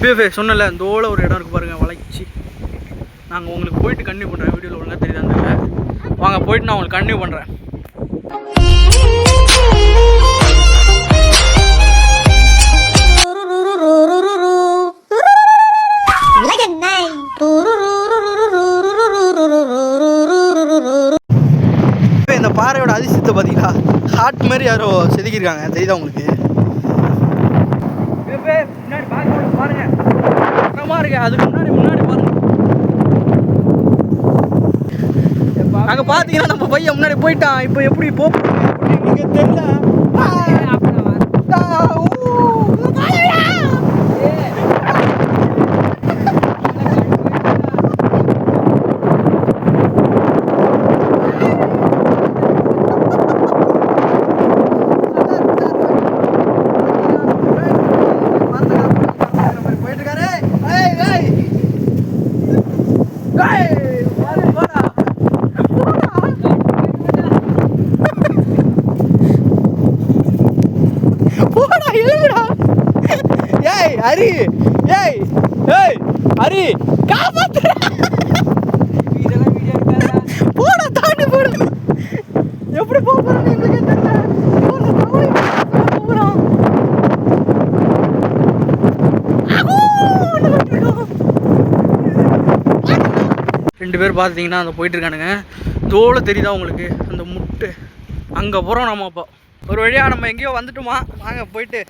பேஃபே சொன்னல ஓல ஒரு இடம் இருக்கு பாருங்க வளைச்சி நாங்கள் உங்களுக்கு போயிட்டு கண்டினியூ பண்ணுறேன் வீடியோவில் ஒழுங்காக தெரியுதான்னு தெரியல வாங்க போயிட்டு நான் உங்களுக்கு கண்டினியூ பண்ணுறேன் இப்போ இந்த பாறையோட அதிசயத்தை பார்த்தீங்களா? ஹார்ட் மாதிரி யாரோ செதுக்கியிருக்காங்க. தெரியுதா உங்களுக்கு முன்னாடி பாருங்க இருக்கு அதுக்கு முன்னாடி முன்னாடி பாருங்க. அங்கே பார்த்தீங்கன்னா நம்ம பையன் முன்னாடி போயிட்டான். இப்போ எப்படி போ நீங்க தெரியல ஆ, ஊ, போயிட்டு இருக்காரு ஏய் ஏய் ஏய் போடா போடா போடா எழுதுடா ஏய் ஹரி. ஏய் ஏய் ஹரி. காப்பாத்துடா போட தாண்டி போடு. எப்படி போக போறோம் தெரியல போறோம் ரெண்டு பேர் பார்த்தீங்கன்னா அந்த போயிட்டு இருக்கானுங்க தோலை தெரியுதா உங்களுக்கு? அந்த முட்டு. அங்கே போகிறோம் நம்ம அப்போ. ஒரு வழியாக நம்ம எங்கேயோ வந்துட்டோமா? வாங்க போயிட்டு